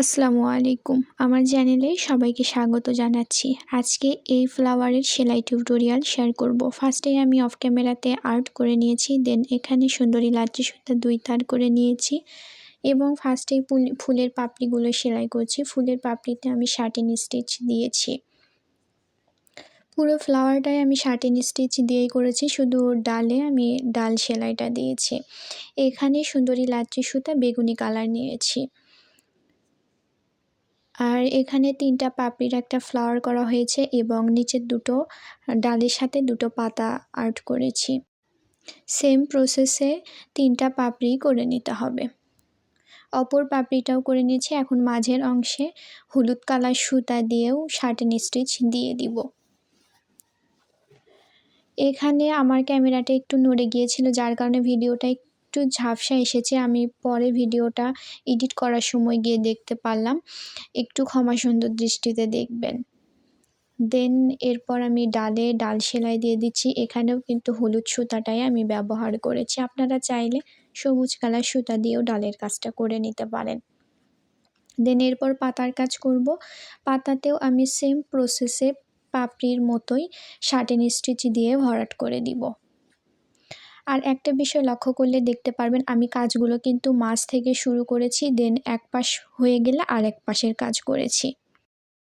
আসসালামু আলাইকুম। আমার চ্যানেলে সবাইকে স্বাগত জানাচ্ছি। আজকে এই ফ্লাওয়ারের সেলাই টিউটোরিয়াল শেয়ার করব। ফার্স্টে আমি অফ ক্যামেরাতে আর্ট করে নিয়েছি দেন এখানে সুন্দরী লাচ্ছি সুতা দুই তার করে নিয়েছি এবং ফার্স্টেই ফুলের পাপড়িগুলো সেলাই করছি। ফুলের পাপড়িতে আমি শার্টিন স্টিচ দিয়েছি। পুরো ফ্লাওয়ারটাই আমি শার্টিন স্টিচ দিয়েই করেছি, শুধু ডালে আমি ডাল সেলাইটা দিয়েছি। এখানে সুন্দরী লাচ্ছি সুতা বেগুনি কালার নিয়েছি। আর এখানে তিনটা পাপড়ির একটা ফ্লাওয়ার করা হয়েছে এবং নিচের দুটো ডালের সাথে দুটো পাতা আর্ট করেছি। সেম প্রসেসে তিনটা পাপড়ি করে নিতে হবে। অপর পাপড়িটাও করে নিয়েছি, এখন মাঝের অংশে হলুদ কালার সুতা দিয়েও শার্টেন স্টিচ দিয়ে দিব। এখানে আমার ক্যামেরাটা একটু নড়ে গিয়েছিল, যার কারণে ভিডিওটা একটু ঝাপসা এসেছে, আমি পরে ভিডিওটা এডিট করার সময় গিয়ে দেখতে পারলাম। একটু ক্ষমা সুন্দর দৃষ্টিতে দেখবেন। দেন এরপর আমি ডালে ডাল সেলাই দিয়ে দিচ্ছি। এখানেও কিন্তু হলুদ সুতাটাই আমি ব্যবহার করেছি। আপনারা চাইলে সবুজ কালার সুতা দিয়েও ডালের কাজটা করে নিতে পারেন। দেন এরপর পাতার কাজ করব। পাতাতেও আমি সেম প্রসেসে পাপড়ির মতোই শার্টেন স্টিচ দিয়ে ভরাট করে দিব। আর একটা বিষয় লক্ষ্য করলে দেখতে পারবেন, আমি কাজগুলো কিন্তু মাছ থেকে শুরু করেছি দেন এক পাশ হয়ে গেলে আর এক পাশের কাজ করেছি।